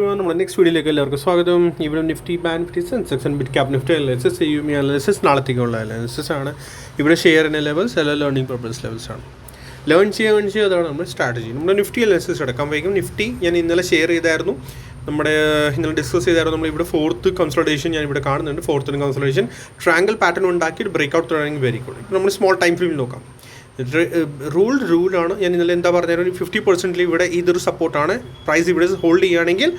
നമ്മുടെ നെക്സ്റ്റ് വീഡിയോയിലേക്ക് എല്ലാവർക്കും സ്വാഗതം. ഇവിടെ Nifty ban Nifty Sensex bit cap Nifty analysis you me analysis നാളത്തേക്കുള്ള analysis ആണ്. ഇവിടെ ഷെയറിന്റെ ലെവൽസ് എല്ലാ ലേണിംഗ് പർപ്പസ് ലെവൽസ് ആണ്. ലേൺ ചെയ്യുക ഏൺ ചെയ്യുക അതാണ് നമ്മുടെ സ്ട്രാറ്റജി നമ്മുടെ നിഫ്റ്റി അനാലിസിസ് എടുക്കാൻ വൈകും. നിഫ്റ്റി ഞാൻ ഇന്നലെ ഷെയർ ചെയ്തായിരുന്നു. നമ്മുടെ ഇന്നലെ ഡിസ്കസ് ചെയ്തായിരുന്നു. നമ്മൾ ഇവിടെ ഫോർത്ത് കൺസൾട്ടേഷൻ ഞാൻ ഇവിടെ കാണുന്നുണ്ട്. ഫോർത്തിന് കൺസൾട്ടേഷൻ ട്രാങ്കിൾ പാറ്റേൺ ഉണ്ടാക്കി ബ്രേക്ക് ഔട്ട് തുടങ്ങി വെരി ഗുഡ് നമ്മൾ സ്മോൾ ടൈം ഫ്രെയിമിൽ നോക്കാം. റൂൾഡ് റൂളാണ്. ഞാൻ ഇന്നലെ എന്താ പറഞ്ഞാൽ ഒരു ഫിഫ്റ്റി പെർസെന്റിൽ ഇവിടെ ഇതൊരു സപ്പോർട്ടാണ് പ്രൈസ് ഇവിടെ ഹോൾഡ് ചെയ്യുകയാണെങ്കിൽ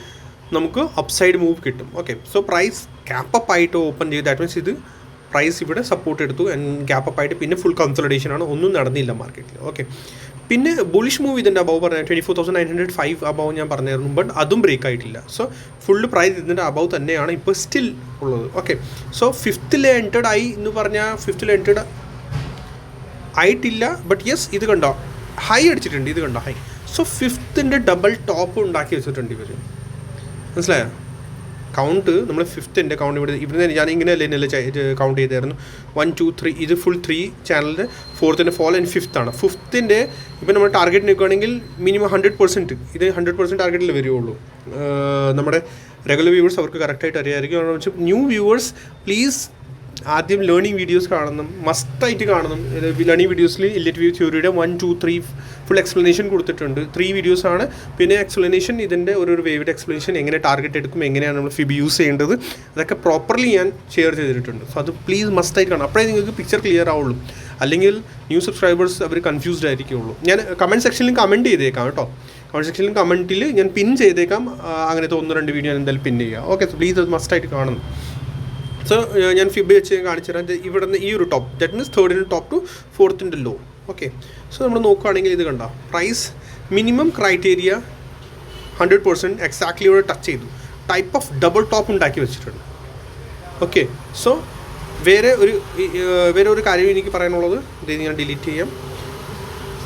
നമുക്ക് അപ്സൈഡ് മൂവ് കിട്ടും. Okay so price gap up ആയിട്ട് ഓപ്പൺ ചെയ്ത്. ദാറ്റ് മീൻസ് ഇത് പ്രൈസ് ഇവിടെ സപ്പോർട്ട് എടുത്തു. ആൻഡ് ഗ്യാപ്പ് അപ്പ് ആയിട്ട് പിന്നെ ഫുൾ കൺസൾട്ടേഷൻ ആണ്. ഒന്നും നടന്നില്ല മാർക്കറ്റിൽ ഓക്കെ പിന്നെ ബുളിഷ് മൂവ് ഇതിന്റെ അബവ് പറഞ്ഞു twenty four thousand nine hundred five above ഞാൻ പറഞ്ഞായിരുന്നു. ബട്ട് അതും ബ്രേക്ക് ആയിട്ടില്ല. സോ ഫുൾ പ്രൈസ് ഇതിന്റെ അബവ് തന്നെയാണ്. ഇപ്പോൾ സ്റ്റിൽ ഉള്ളത്. ഓക്കെ സോ ഫിഫ്ത്തിൽ എന്റഡ് ആയി എന്ന് പറഞ്ഞാൽ ഫിഫ്ത്തിൽ എന്റഡ് ആയിട്ടില്ല ബട്ട് യെസ് ഇത് കണ്ടോ? ഹൈ അടിച്ചിട്ടുണ്ട് ഇത് കണ്ടോ? ഹൈ സോ ഫിഫ്ത്തിന്റെ ഡബിൾ ടോപ്പ് ഉണ്ടാക്കി വെച്ചിട്ടുണ്ട് ഇവർ മനസ്സിലായോ? കൗണ്ട് നമ്മൾ ഫിഫ്ത്തിന്റെ കൗണ്ട് ഇവിടെ ഇവിടെ ഞാൻ ഇങ്ങനെ അല്ലേ കൗണ്ട് ചെയ്തായിരുന്നു. വൺ ടു ത്രീ ഇത് ഫുൾ ത്രീ ചാനലിന്റെ ഫോർത്തിന്റെ ഫോൾ ആൻഡ് ഫിഫ്ത്ത് ആണ് ഫിഫ്ത്തിന്റെ ഇപ്പം നമ്മൾ ടാർഗറ്റ് നിൽക്കുകയാണെങ്കിൽ മിനിമം ഹൺഡ്രഡ് പെർസെന്റ് ഇത് ഹൺഡ്രഡ് പെർസെന്റ് ടാർഗറ്റിൽ വരികയുള്ളൂ നമ്മുടെ റെഗുലർ വ്യൂവേഴ്സ് അവർക്ക് കറക്റ്റായിട്ട് അറിയാമായിരിക്കും ന്യൂ വ്യൂവേഴ്സ് പ്ലീസ് ആദ്യം ലേണിംഗ് വീഡിയോസ് കാണണം. മസ്റ്റായിട്ട് കാണണം. ലേണിംഗ് വീഡിയോസിൽ Elliott wave തിയറിയുടെ one two three full explanation കൊടുത്തിട്ടുണ്ട്. ത്രീ വീഡിയോസ് ആണ്. പിന്നെ എക്സ്പ്ലനേഷൻ ഇതിന്റെ ഒരു ഒരു വേവിഡ് എക്സ്പ്ലനേഷൻ എങ്ങനെ ടാർഗറ്റ് എടുക്കും എങ്ങനെയാണ് നമ്മൾ ഫിബ് യൂസ് ചെയ്യേണ്ടത് അതൊക്കെ പ്രോപ്പർലി ഞാൻ ഷെയർ ചെയ്തിട്ടുണ്ട്. സോ അത് പ്ലീസ് മസ്റ്റായിട്ട് കാണണം. അപ്പോഴേ നിങ്ങൾക്ക് പിക്ചർ ക്ലിയർ ആവുള്ളൂ. അല്ലെങ്കിൽ ന്യൂ സബ്സ്ക്രൈബേഴ്സ് അവർ കൺഫ്യൂസ്ഡ് ആയിരിക്കുള്ളൂ. ഞാൻ കമന്റ് സെക്ഷനിൽ കമന്റ് ചെയ്തേക്കാം കേട്ടോ. കമന്റ് സെക്ഷനിൽ കമന്റിൽ ഞാൻ പിൻ ചെയ്തേക്കാം. അങ്ങനത്തെ ഒന്ന് രണ്ട് വീഡിയോ ഞാൻ എന്തായാലും പിൻ ചെയ്യുക ഓക്കെ പ്ലീസ് അത് മസ്റ്റായിട്ട് കാണണം. സോ ഞാൻ ഫിബ് വെച്ച് കാണിച്ചു തരാം. ഇവിടുന്ന് ഈ ഒരു ടോപ്പ് ദറ്റ് മീൻസ് തേർഡിന്റെ ടോപ്പ് ടു ഫോർത്തിന്റെ ലോ ഓക്കെ സോ നമ്മൾ നോക്കുകയാണെങ്കിൽ ഇത് കണ്ട? Price minimum criteria hundred percent exactly ഇവിടെ ടച്ച് ചെയ്തു. ടൈപ്പ് ഓഫ് ഡബിൾ ടോപ്പ് ഉണ്ടാക്കി വെച്ചിട്ടുണ്ട്. ഓക്കെ സോ വേറെ ഒരു വേറെ ഒരു കാര്യം എനിക്ക് പറയാനുള്ളത്. ഇത് ഞാൻ ഡിലീറ്റ് ചെയ്യാം.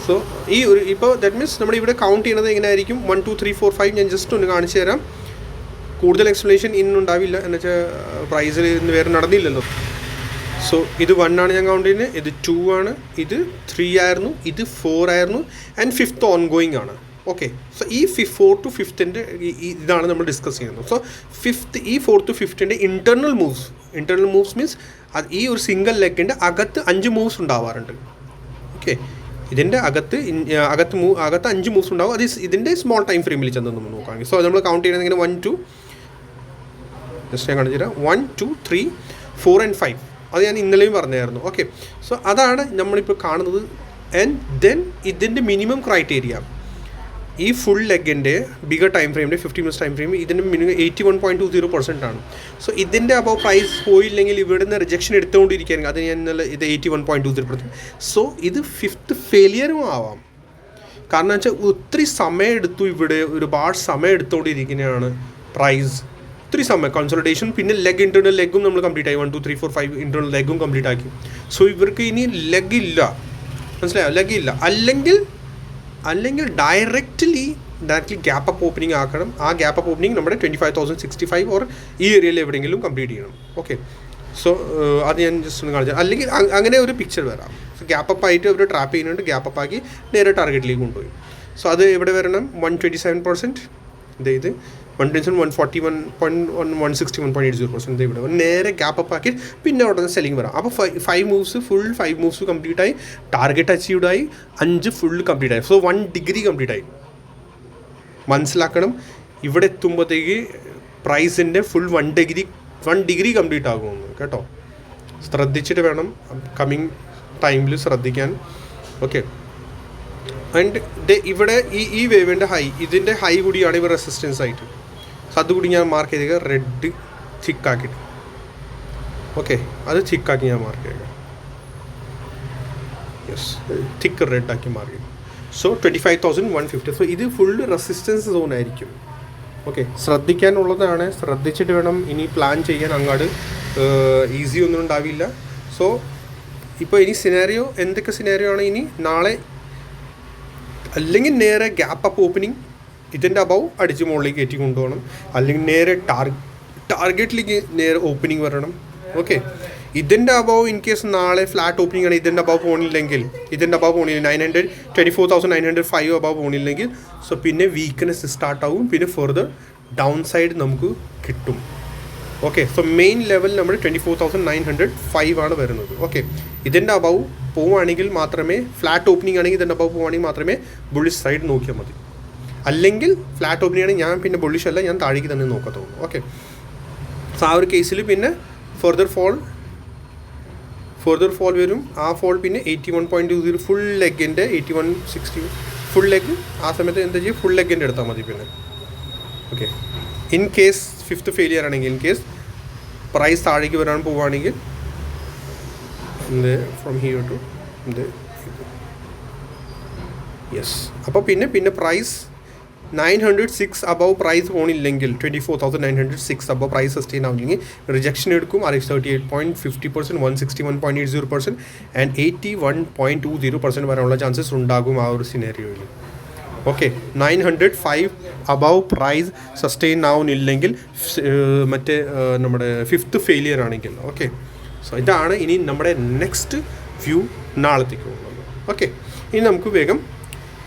സോ ഈ ഒരു ഇപ്പോൾ ദറ്റ് മീൻസ് നമ്മൾ ഇവിടെ കൗണ്ട് ചെയ്യുന്നത് എങ്ങനെയായിരിക്കും? One two three four five ഞാൻ ജസ്റ്റ് ഒന്ന് കാണിച്ചു തരാം. കൂടുതൽ എക്സ്പ്ലനേഷൻ ഇന്നുണ്ടാവില്ല എന്ന് വെച്ചാൽ പ്രൈസിൽ ഇന്ന് വേറെ നടന്നില്ലല്ലോ. സോ ഇത് വൺ ആണ് ഞാൻ കൗണ്ട് ചെയ്യുന്നത്. ഇത് ടു ആണ്. ഇത് ത്രീ ആയിരുന്നു. ഇത് ഫോർ ആയിരുന്നു. ആൻഡ് ഫിഫ്ത്ത് ഓൺ ഗോയിങ് ആണ്. ഓക്കെ സോ ഈ ഫി ഫോർ ടു ഫിഫ്ത്തിന്റെ ഇതാണ് നമ്മൾ ഡിസ്കസ് ചെയ്യുന്നത്. സോ ഫിഫ്ത്ത് ഈ four to ഫിഫ്ത്തിന്റെ internal moves internal moves means അത് ഈ ഒരു സിംഗിൾ ലെഗിന്റെ അകത്ത് അഞ്ച് മൂവ്സ് ഉണ്ടാവാറുണ്ട്. ഓക്കെ ഇതിന്റെ അകത്ത് അകത്ത് മൂവ് അകത്ത് അഞ്ച് മൂവ്സ് ഉണ്ടാവും. അത് ഇതിന്റെ സ്മോൾ ടൈം ഫ്രെയിമിൽ ചെന്ന് നമ്മൾ നോക്കുകയാണെങ്കിൽ. സോ നമ്മൾ കൗണ്ട് ഇങ്ങനെ വൺ ടു ജസ്റ്റ് ഞാൻ കാണിച്ചു തരാം one two three four and five അത് ഞാൻ ഇന്നലെയും പറഞ്ഞായിരുന്നു. ഓക്കെ സോ അതാണ് നമ്മളിപ്പോൾ കാണുന്നത്. ആൻഡ് ദെൻ ഇതിന്റെ മിനിമം ക്രൈറ്റീരിയ ഈ ഫുൾ ലെഗിന്റെ ബിഗർ ടൈം ഫ്രെയിമിന്റെ ഫിഫ്റ്റി മിനിറ്റ്സ് ടൈം ഫ്രെയിം ഇതിന്റെ minimum eighty one point two zero percent ആണ്. സോ ഇതിന്റെ അപ്പോൾ പ്രൈസ് പോയില്ലെങ്കിൽ ഇവിടെ നിന്ന് റിജക്ഷൻ എടുത്തുകൊണ്ടിരിക്കുകയാണ് അത് ഞാൻ ഇന്നലെ ഇത് eighty one point two zero percent so ഇത് ഫിഫ്ത്ത് ഫെയിലിയറും ആവാം. കാരണം വെച്ചാൽ ഒത്തിരി സമയം എടുത്തു ഇവിടെ ഒരുപാട് സമയം എടുത്തുകൊണ്ടിരിക്കുന്നതാണ് പ്രൈസ് ഒത്തിരി സമയം കൺസൾട്ടേഷൻ പിന്നെ ലെഗ് ഇന്റേർണൽ ലെഗും നമ്മൾ കംപ്ലീറ്റ് ആയി. One two three four five internal ലെഗും complete ആക്കി. സോ ഇവർക്ക് ഇനി ലെഗ് ഇല്ല. മനസ്സിലായോ? ലെഗ് ഇല്ല. അല്ലെങ്കിൽ അല്ലെങ്കിൽ directly directly gap up opening ആക്കണം. ആ ഗ്യാപ്പ് അപ്പ് ഓപ്പണിംഗ് നമ്മുടെ twenty five thousand sixty five or ഈ ഏരിയയിൽ എവിടെയെങ്കിലും കംപ്ലീറ്റ് ചെയ്യണം. ഓക്കെ സോ അത് ഞാൻ ജസ്റ്റ് ഒന്ന് കാണിച്ചു അല്ലെങ്കിൽ അങ്ങനെ ഒരു പിക്ചർ വരാം. സോ ഗ്യാപ്പ് അപ്പ് ആയിട്ട് അവർ ട്രാപ്പ് ചെയ്യുന്നുണ്ട്. ഗ്യാപ്പ് അപ്പ് ആക്കി നേരെ ടാർഗറ്റിലേക്ക് കൊണ്ടുപോയി. സോ അത് എവിടെ വരണം? വൺ ട്വന്റി സെവൻ പെർസെന്റ് ഇത് one twenty one forty one point one one sixty one point eight zero percent ഇവിടെ. നേരെ ഗ്യാപ്പ് അപ്പ് ആക്കി പിന്നെ അവിടെ നിന്ന് സെല്ലിംഗ് വരാം. അപ്പോൾ five five moves full five moves complete ആയി. ടാർഗറ്റ് അച്ചീവ്ഡ് ആയി. അഞ്ച് ഫുൾ കംപ്ലീറ്റ് ആയി. സോ വൺ ഡിഗ്രി കംപ്ലീറ്റ് ആയി. മനസ്സിലാക്കണം. ഇവിടെ എത്തുമ്പോഴത്തേക്ക് പ്രൈസിന്റെ full one degree one degree complete ആകുമെന്ന്. കേട്ടോ? ശ്രദ്ധിച്ചിട്ട് വേണം. കമ്മിങ് ടൈമിൽ ശ്രദ്ധിക്കാൻ. ഓക്കെ ആൻഡ് ഇവിടെ ഈ ഈ വേവിന്റെ ഹൈ ഇതിന്റെ ഹൈ കൂടിയാണ് ഇവർ റെസിസ്റ്റൻസ് ആയിട്ട്. സോ അതുകൂടി ഞാൻ മാർക്ക് ചെയ്തേക്കുക റെഡ് ചിക്കാക്കിയിട്ട് ഓക്കെ അത് ചിക്കാക്കി ഞാൻ മാർക്ക് ചെയ്യുക യെസ് തിക്ക് റെഡ് ആക്കി മാർക്ക് ചെയ്തു. So twenty five thousand one fifty so ഇത് ഫുള്ള് റെസിസ്റ്റൻസ് സോൺ ആയിരിക്കും. ഓക്കെ ശ്രദ്ധിക്കാനുള്ളതാണ്. ശ്രദ്ധിച്ചിട്ട് വേണം ഇനി പ്ലാൻ ചെയ്യാൻ അങ്ങാട്. ഈസി ഒന്നും ഉണ്ടാവില്ല. സോ ഇപ്പോൾ ഇനി സിനാരിയോ എന്തൊക്കെ സിനാരിയോ ആണ് ഇനി? നാളെ അല്ലെങ്കിൽ നേരെ ഗ്യാപ്പ് അപ്പ് ഓപ്പണിംഗ് ഇതിന്റെ അബവ് അടിച്ച് മുകളിലേക്ക് കയറ്റി കൊണ്ടുപോകണം. അല്ലെങ്കിൽ നേരെ ടാർ ടാർഗറ്റിലേക്ക് നേരെ ഓപ്പനിങ് വരണം. ഓക്കെ ഇതിന്റെ അബവ് ഇൻ കേസ് നാളെ ഫ്ലാറ്റ് ഓപ്പണിംഗ് ആണ് ഇതിന്റെ അബവ് പോണില്ലെങ്കിൽ ഇതിന്റെ അബവ് പോണില്ല nine hundred twenty four thousand nine hundred five above പോണില്ലെങ്കിൽ so പിന്നെ വീക്ക്നെസ് സ്റ്റാർട്ട് ആവും. പിന്നെ ഫെർദർ ഡൗൺ സൈഡ് നമുക്ക് കിട്ടും. ഓക്കെ സോ മെയിൻ ലെവൽ നമ്മൾ twenty four thousand nine hundred five ആണ് വരുന്നത്. ഓക്കെ ഇതിന്റെ അബവ് പോവുകയാണെങ്കിൽ മാത്രമേ ഫ്ലാറ്റ് ഓപ്പണിംഗ് ആണെങ്കിൽ ഇതിന്റെ അബവ് പോവുകയാണെങ്കിൽ മാത്രമേ ബുള്ളിഷ് സൈഡ് നോക്കിയാൽ മതി. അല്ലെങ്കിൽ ഫ്ലാറ്റ് ആണെങ്കിൽ ഞാൻ പിന്നെ ബുള്ളിഷ് അല്ല ഞാൻ താഴേക്ക് തന്നെ നോക്കത്തുള്ളൂ. ഓക്കെ സോ ആ ഒരു കേസിൽ പിന്നെ ഫെർദർ ഫോൾ ഫെർദർ ഫോൾ വരും. ആ ഫോൾ പിന്നെ eighty one point two zero full ലെഗിന്റെ eighty one sixty full leg ആ സമയത്ത് എന്താ ചെയ്യുക ഫുൾ ലെഗിന്റെ എടുത്താൽ മതി പിന്നെ. Okay in case fifth failure ആണെങ്കിൽ ഇൻ കേസ് പ്രൈസ് താഴേക്ക് വരാൻ പോവുകയാണെങ്കിൽ ഫ്രം ഹിയർ ടു എന്ത്? യെസ് അപ്പോൾ പിന്നെ പിന്നെ price nine hundred six above price പോണില്ലെങ്കിൽ twenty four thousand nine hundred six above price sustain ആവില്ലെങ്കിൽ rejection എടുക്കും. Or thirty eight point fifty percent one sixty one point eight zero percent and eighty one point two zero percent വരാനുള്ള chances ഉണ്ടാകും ആ ഒരു സിനേറിയോയിൽ okay nine hundred five above price sustain ആവുന്നില്ലെങ്കിൽ മറ്റേ നമ്മുടെ fifth failure ആണെങ്കിൽ okay so ഇതാണ് ഇനി നമ്മുടെ നെക്സ്റ്റ് വ്യൂ നാളത്തേക്കുള്ളത് ഓക്കെ ഇനി നമുക്ക് വേഗം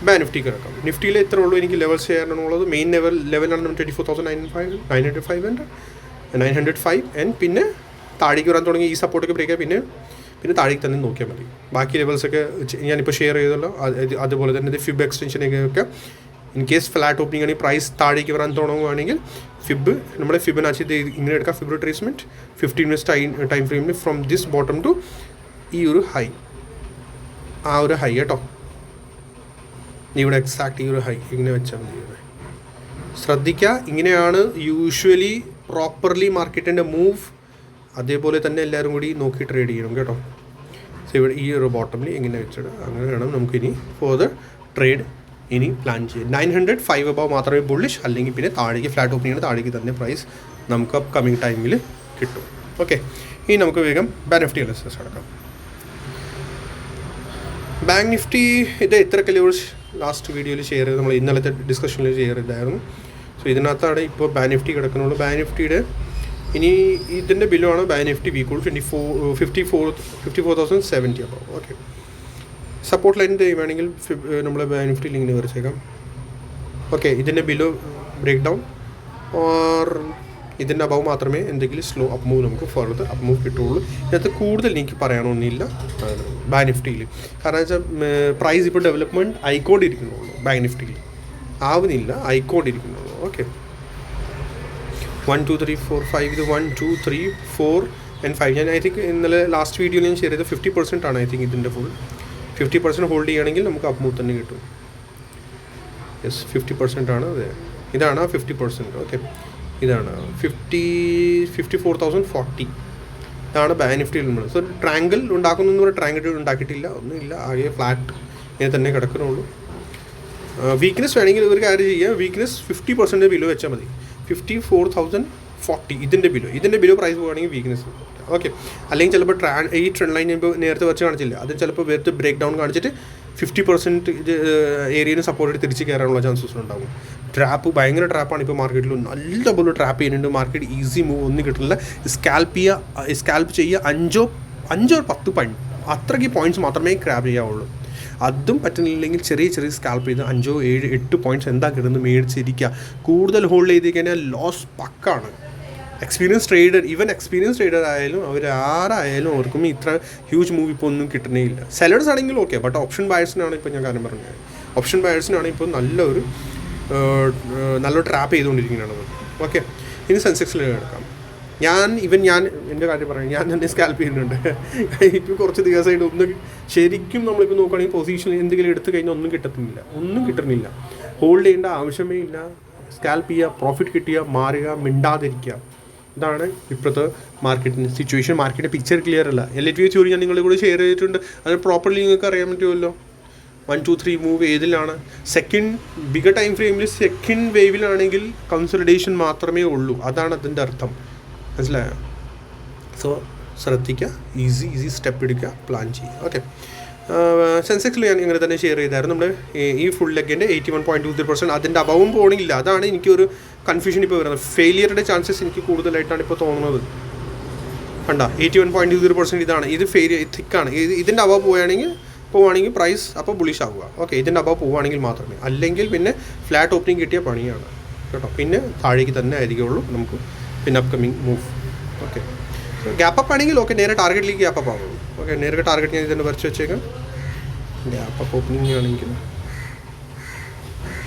ബാൻ നിഫ്റ്റി കിടക്കാം നിഫ്റ്റിയിൽ എത്ര ഉള്ളൂ എനിക്ക് ലെവൽ ചെയ്യാനുള്ളത് മെയിൻ ലെവൽ ലെവലാണ് twenty four thousand nine five nine hundred five and nine hundred five and പിന്നെ താഴേക്ക് വരാൻ തുടങ്ങി ഈ സപ്പോർട്ടൊക്കെ ബ്രേക്ക് പിന്നെ പിന്നെ താഴേക്ക് തന്നെ നോക്കിയാൽ മതി. ബാക്കി ലെവൽസൊക്കെ ഞാനിപ്പോൾ ഷെയർ ചെയ്തല്ലോ. അതുപോലെ തന്നെ ഇത് ഫിബ് എക്സ്റ്റൻഷനൊക്കെ ഇൻ കേസ് ഫ്ലാറ്റ് ഓപ്പണിംഗ് ആണെങ്കിൽ പ്രൈസ് താഴേക്ക് വരാൻ തുടങ്ങുകയാണെങ്കിൽ ഫിബ് നമ്മുടെ ഫിബിനാച്ചി ഇങ്ങനെ എടുക്കാം. Fib treatment fifteen minutes time time ഫ്രെയിമിൽ ഫ്രം ദിസ് ബോട്ടം ടു ഈ ഒരു ഹൈ ആ ഒരു ഹൈ കേട്ടോ. ഇവിടെ എക്സാക്ട് ഈ ഒരു ഹൈ ഇങ്ങനെ വെച്ചാൽ മതി. ശ്രദ്ധിക്കുക ഇങ്ങനെയാണ് യൂഷ്വലി പ്രോപ്പർലി മാർക്കറ്റിന്റെ മൂവ് അതേപോലെ തന്നെ എല്ലാവരും കൂടി നോക്കി ട്രേഡ് ചെയ്യണം കേട്ടോ. സോ ഇവിടെ ഈ ഒരു ബോട്ടമിൽ ഇങ്ങനെ വെച്ചിട്ട് അങ്ങനെ വേണം നമുക്കിനി ഫോർദർ ട്രേഡ് ഇനി പ്ലാൻ ചെയ്യാം. നയൻ ഹൺഡ്രഡ് ഫൈവ് അബവ് മാത്രമേ ബുള്ളിഷ് അല്ലെങ്കിൽ പിന്നെ താഴേക്ക് ഫ്ലാറ്റ് ഓപ്പണിംഗ് താഴേക്ക് തന്നെ പ്രൈസ് നമുക്ക് അപ്കമിങ് ടൈമിൽ കിട്ടും. ഓക്കെ ഇനി നമുക്ക് വേഗം ബെനഫിറ്റ് അലസസ് അടക്കാം ബാങ്ക് നിഫ്റ്റി ഇത് എത്ര കിലോസ് ലാസ്റ്റ് വീഡിയോയിൽ ഷെയർ ചെയ്ത് നമ്മൾ ഇന്നലത്തെ ഡിസ്കഷനിൽ ഷെയർ ചെയ്തായിരുന്നു. സോ ഇതിനകത്താണ് ഇപ്പോൾ ബാങ്ക് നിഫ്റ്റി കിടക്കുന്നുള്ളൂ. ബാങ്ക് നിഫ്റ്റിയുടെ ഇനി ഇതിന്റെ ബില്ലുമാണ് bank Nifty വീക്കോൾ twenty four fifty four fifty four thousand seventy അപ്പോൾ ഓക്കെ സപ്പോർട്ട് ലൈൻ വേണമെങ്കിൽ നമ്മൾ ബാങ്ക് നിഫ്റ്റി ലിങ്കിന് വരച്ചേക്കാം. ഓക്കെ ഇതിന്റെ ബില്ലോ ബ്രേക്ക് ഡൗൺ ഓർ ഇതിന്റെ അഭാവ് മാത്രമേ എന്തെങ്കിലും സ്ലോ അപ്പ് മൂവ് നമുക്ക് ഫർദർ അപ്പ് മൂവ് കിട്ടുള്ളൂ ഇതിനകത്ത് കൂടുതൽ എനിക്ക് പറയാനൊന്നുമില്ല. ബാങ്ക് നിഫ്റ്റിയിൽ കാരണം വെച്ചാൽ പ്രൈസ് ഇപ്പോൾ ഡെവലപ്മെന്റ് ആയിക്കൊണ്ടിരിക്കുന്നുള്ളൂ. ബാങ്ക് നിഫ്റ്റിയിൽ ആവുന്നില്ല ആയിക്കൊണ്ടിരിക്കുന്നുള്ളൂ. Okay one two three four five ഇത് one two three four and five ഞാൻ ഐ തിങ്ക് ഇന്നലെ ലാസ്റ്റ് വീഡിയോയിൽ ഞാൻ ഷെയർ ചെയ്തത് ഫിഫ്റ്റി പെർസെന്റ് ആണ് ഐ തിങ്ക് ഇതിന്റെ ഫുൾ ഫിഫ്റ്റി പെർസെന്റ് ഹോൾഡ് ചെയ്യുകയാണെങ്കിൽ നമുക്ക് അപ്പ് മൂവ് തന്നെ കിട്ടും. യെസ് ഫിഫ്റ്റി പെർസെന്റ് ആണ്. അതെ. ഇതാണ് ഫിഫ്റ്റി പെർസെന്റ് ഓക്കെ ഇതാണ്. Fifty fifty four thousand forty ഇതാണ് നിഫ്റ്റിയിൽ നമ്മൾ സോ ട്രാങ്കിൾ ഉണ്ടാക്കുന്നു എന്ന് പറഞ്ഞാൽ ട്രാങ്കിൾ ഉണ്ടാക്കിയിട്ടില്ല. ഒന്നുമില്ല. ആകെ ഫ്ലാറ്റ് ഇങ്ങനെ തന്നെ കിടക്കുന്നുള്ളൂ. വീക്ക്നെസ് വേണമെങ്കിൽ ഒരു കാര്യം ചെയ്യുക വീക്ക്നെസ് ഫിഫ്റ്റി പെർസെന്റ് ബിലോ വെച്ചാൽ മതി. ഫിഫ്റ്റി ഫോർ തൗസൻഡ് ഫോർട്ടി ഇതിന്റെ ബിലോ ഇതിന്റെ ബിലോ പ്രൈസ് പോകുകയാണെങ്കിൽ വീക്ക്നെസ് ഓക്കെ അല്ലെങ്കിൽ ചിലപ്പോൾ ട്രാ ഈ ട്രെൻഡ് ലൈൻ ഇപ്പോൾ നേരത്തെ വെച്ച് കാണിച്ചില്ല. അത് ചിലപ്പോൾ വേർത്ത് ബ്രേക്ക് ഡൗൺ കാണിച്ചിട്ട് ഫിഫ്റ്റി പെർസെന്റ് ഏരിയയിൽ സപ്പോർട്ട് തിരിച്ച് കയറാനുള്ള ചാൻസസ് ഉണ്ടാകും ട്രാപ്പ് ഭയങ്കര ട്രാപ്പാണ് ഇപ്പോൾ മാർക്കറ്റിൽ നല്ല പോലെ ട്രാപ്പ് ചെയ്യുന്നുണ്ട്. മാർക്കറ്റ് ഈസി മൂവ് ഒന്നും കിട്ടില്ല സ്കാൽപ്പ് ചെയ്യുക സ്കാൽപ്പ് ചെയ്യുക അഞ്ചോ അഞ്ചോ പത്ത് പോയിന്റ് അത്രയ്ക്ക് പോയിന്റ്സ് മാത്രമേ ക്രാബ് ചെയ്യാവുള്ളൂ. അതും പറ്റുന്നില്ലെങ്കിൽ ചെറിയ ചെറിയ സ്കാൽപ്പ് ചെയ്ത് അഞ്ചോ ഏഴ് എട്ട് പോയിന്റ്സ് എന്താ കിട്ടുന്നത് മേടിച്ചിരിക്കുക. കൂടുതൽ ഹോൾഡ് ചെയ്ത് കഴിഞ്ഞാൽ loss പക്കാണ്. Experience trader even experience trader ആയാലും അവർ ആരായാലും അവർക്കും ഇത്ര ഹ്യൂജ് മൂവ് ഇപ്പോൾ ഒന്നും കിട്ടണേ ഇല്ല സെലേഴ്സ് ആണെങ്കിലും ഓക്കെ ബട്ട് ഓപ്ഷൻ ബയേഴ്സിനാണ് ഇപ്പോൾ ഞാൻ കാര്യം പറഞ്ഞത്. ഓപ്ഷൻ ബയേഴ്സിനാണ് ഇപ്പോൾ നല്ലൊരു നല്ലൊരു ട്രാപ്പ് ചെയ്തുകൊണ്ടിരിക്കുന്നതാണ്. ഓക്കെ ഇനി സെൻസെക്സിൽ എടുക്കാം ഞാൻ ഇവൻ ഞാൻ എന്റെ കാര്യം പറയാം ഞാൻ തന്നെ സ്കാൽപ്പ് ചെയ്യുന്നുണ്ട്. ഇപ്പോൾ കുറച്ച് ദിവസമായിട്ട് ഒന്നും ശരിക്കും നമ്മളിപ്പോൾ നോക്കുകയാണെങ്കിൽ പൊസിഷൻ എന്തെങ്കിലും എടുത്തു കഴിഞ്ഞാൽ ഒന്നും കിട്ടത്തില്ല. ഒന്നും കിട്ടുന്നില്ല. ഹോൾഡ് ചെയ്യേണ്ട ആവശ്യമേ ഇല്ല. സ്കാൽപ്പ് ചെയ്യുക പ്രോഫിറ്റ് കിട്ടുക മാറുക മിണ്ടാതിരിക്കുക. ഇതാണ് ഇപ്പോഴത്തെ മാർക്കറ്റിന്റെ സിറ്റുവേഷൻ മാർക്കറ്റിന്റെ പിക്ചർ ക്ലിയർ അല്ല. എൽ ടി വെച്ച് ഞാൻ നിങ്ങളുടെ കൂടെ ഷെയർ ചെയ്തിട്ടുണ്ട്. അത് പ്രോപ്പർലി നിങ്ങൾക്ക് അറിയാൻ പറ്റുമല്ലോ. വൺ ടു ത്രീ മൂവ് ഏതിലാണ്? സെക്കൻഡ് ബിഗർ ടൈം ഫ്രെയിമിൽ സെക്കൻഡ് വേവിലാണെങ്കിൽ കൺസൾട്ടേഷൻ മാത്രമേ ഉള്ളൂ. അതാണ് അതിന്റെ അർത്ഥം. മനസ്സിലായോ? സോ ശ്രദ്ധിക്കുക. ഈസി ഈസി സ്റ്റെപ്പ് എടുക്കുക. പ്ലാൻ ചെയ്യുക. ഓക്കെ സെൻസെക്സിൽ ഞാൻ ഇങ്ങനെ തന്നെ ഷെയർ ചെയ്തായിരുന്നു. നമ്മൾ ഈ full ലെഗിന്റെ eighty one point two three percent അതിന്റെ അഭാവം പോണില്ല. അതാണ് എനിക്കൊരു കൺഫ്യൂഷൻ ഇപ്പോൾ വരുന്നത്. ഫെയിലിയറുടെ ചാൻസസ് എനിക്ക് കൂടുതലായിട്ടാണ് ഇപ്പോൾ തോന്നുന്നത്. കണ്ട? Eighty one point three percent ഇതാണ്. ഇത് ഫെയിലിയർ തിക്കാണ് ഇത് ഇതിന്റെ അഭാവം പോവുകയാണെങ്കിൽ പോവുകയാണെങ്കിൽ പ്രൈസ് അപ്പോൾ ബുളിഷ് ആവുക. ഓക്കെ ഇതിന്റെ അഭാവം പോവുകയാണെങ്കിൽ മാത്രമേ. അല്ലെങ്കിൽ പിന്നെ ഫ്ലാറ്റ് ഓപ്പണിംഗ് കിട്ടിയ പണിയാണ്. കേട്ടോ? പിന്നെ താഴേക്ക് തന്നെ ആയിരിക്കുള്ളൂ നമുക്ക് പിന്നെ അപ്കമിങ് മൂവ് ഓക്കെ ഗ്യാപ്പ് ആണെങ്കിൽ ഓക്കെ നേരെ ടാർഗറ്റിലേക്ക് ഗ്യാപ്പ് ആവുള്ളൂ. ഓക്കെ നേരിട്ട് ടാർഗറ്റ് ഞാൻ ഇതിന്റെ വരച്ച് വെച്ചേക്കാം. ഗ്യാപ്പ് അപ്പ് ഓപ്പണിംഗ് ആണെങ്കിൽ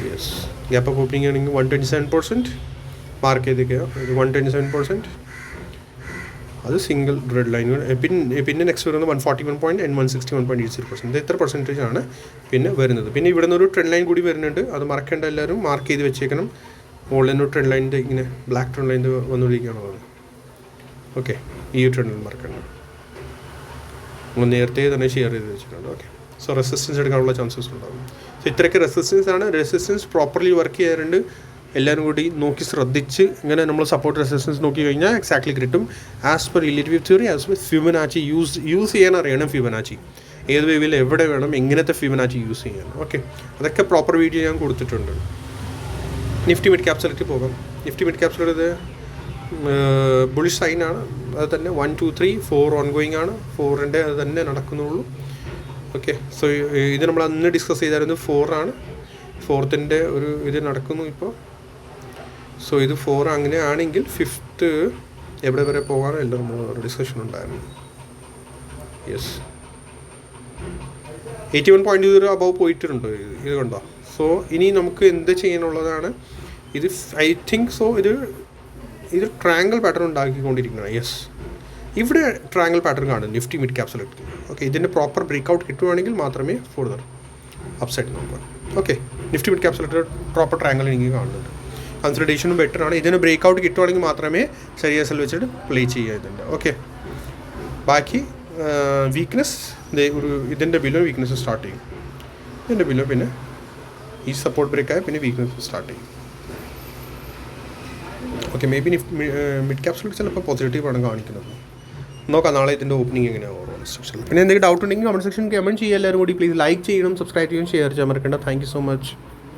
യെസ് ഗ്യാപ്പ് അപ്പ് ഓപ്പണിംഗ് ആണെങ്കിൽ one twenty seven percent mark ചെയ്തേക്കുക. ഇത് വൺ ട്വന്റി സെവൻ പെർസെന്റ് അത് സിംഗിൾ റെഡ് ലൈൻ പിന്നെ പിന്നെ നെക്സ്റ്റ് വരുന്നത് one forty one point and one sixty one point eight zero percent ഇത്ര percentage ആണ് പിന്നെ വരുന്നത്. പിന്നെ ഇവിടെ നിന്നൊരു ഒരു ട്രെൻഡ് ലൈൻ കൂടി വരുന്നുണ്ട്. അത് മറക്കേണ്ട എല്ലാവരും മാർക്ക് ചെയ്ത് വെച്ചേക്കണം. മുകളിൽ നിന്ന് ട്രെൻഡ് ലൈനിന്റെ ഇങ്ങനെ ബ്ലാക്ക് ട്രെൻഡ് ലൈന്റെ വന്നുകൊണ്ടിരിക്കുകയാണ്. ഓക്കെ ഈ ട്രെൻഡ് ലൈൻ മറക്കേണ്ട നമ്മൾ നേരത്തെ തന്നെ ഷെയർ ചെയ്ത് വെച്ചിട്ടുണ്ട്. ഓക്കെ സോ റെസിസ്റ്റൻസ് എടുക്കാനുള്ള ചാൻസസ് ഉണ്ടാകും സോ ഇത്രയൊക്കെ റെസിസ്റ്റൻസ് ആണ്. റെസിസ്റ്റൻസ് പ്രോപ്പർലി വർക്ക് ചെയ്യാറുണ്ട്. എല്ലാവരും കൂടി നോക്കി ശ്രദ്ധിച്ച് ഇങ്ങനെ നമ്മൾ സപ്പോർട്ട് റെസിസ്റ്റൻസ് നോക്കി കഴിഞ്ഞാൽ എക്സാക്ട്ലി കിട്ടും. As per relative theory as per Fibonacci use use ചെയ്യാൻ അറിയണം ഫിബനാച്ചി ഏത് വേവിൽ എവിടെ വേണം എങ്ങനത്തെ ഫിബനാച്ചി യൂസ് ചെയ്യാൻ. ഓക്കെ അതൊക്കെ പ്രോപ്പർ വീഡിയോ ഞാൻ കൊടുത്തിട്ടുണ്ട്. നിഫ്റ്റി മിഡ് ക്യാപ്സിലേക്ക് പോകാം. നിഫ്റ്റി മിഡ് ഇത് ബുളിഷ് സൈനാണ് അത് തന്നെ one two three four ongoing ആണ് ഫോറിന്റെ അത് തന്നെ നടക്കുന്നുള്ളൂ. ഓക്കെ സോ ഇത് നമ്മൾ അന്ന് ഡിസ്കസ് ചെയ്തായിരുന്നു ഫോറാണ് ഫോർത്തിന്റെ ഒരു ഇത് നടക്കുന്നു ഇപ്പോൾ. സോ ഇത് ഫോർ അങ്ങനെ ആണെങ്കിൽ ഫിഫ്ത്ത് എവിടെ വരെ പോകാനോ എല്ലാം നമ്മൾ ഡിസ്കഷൻ ഉണ്ടായിരുന്നു. Yes eighty one point zero above പോയിട്ടുണ്ട്. ഇത് കണ്ടോ? സോ ഇനി നമുക്ക് എന്ത് ചെയ്യാനുള്ളതാണ്? ഇത് ഐ തിങ്ക് സോ ഇത് ഇത് ട്രാങ്കിൾ പാറ്റേൺ ഉണ്ടാക്കിക്കൊണ്ടിരിക്കുകയാണ്. യെസ് ഇവിടെ ട്രാങ്കിൾ പാറ്റേൺ കാണും. Nifty mid cap select okay ഇതിന്റെ പ്രോപ്പർ ബ്രേക്ക് ഔട്ട് കിട്ടുവാണെങ്കിൽ മാത്രമേ ഫurther അപ്സൈഡ് നോക്കാം okay Nifty mid cap select proper triangle എനിക്ക് കാണുന്നുണ്ട്. കൺസൾട്ടേഷനും ബെറ്റർ ആണ്. ഇതിന് ബ്രേക്ക് ഔട്ട് കിട്ടുവാണെങ്കിൽ മാത്രമേ ചെറിയ സെൽ വെച്ചിട്ട് പ്ലേ ഇതിന്റെ ഓക്കെ ബാക്കി വീക്ക്നെസ് ഒരു ഇതിന്റെ ബിലോ വീക്ക്നെസ് സ്റ്റാർട്ട് ചെയ്യും. ഇതിന്റെ ബിലോ പിന്നെ ഈ സപ്പോർട്ട് ബ്രേക്ക് ആയ പിന്നെ വീക്ക്നെസ് സ്റ്റാർട്ട് ചെയ്യും. ഓക്കെ മേ ബി മിഡ് ക്യാപ്സിൽ ചിലപ്പോൾ പോസിറ്റീവ് ആണ് കാണിക്കുന്നത്. നോക്കാം നാളെ ഇതിന്റെ ഓപ്പണിംഗ് ഓരോ ഇൻസ്ട്രക്ഷനിൽ പിന്നെ എന്തെങ്കിലും ഡൗട്ട് ഉണ്ടെങ്കിൽ കമന്റ് സെക്ഷൻ കമന്റ് ചെയ്യുക എല്ലാവരും കൂടി. പ്ലീസ് ലൈക്ക് ചെയ്യണം സബ്സ്ക്രൈബ് ചെയ്യണം ഷെയർ ചെയ്യാൻ മറക്കണ്ട. Thank you so much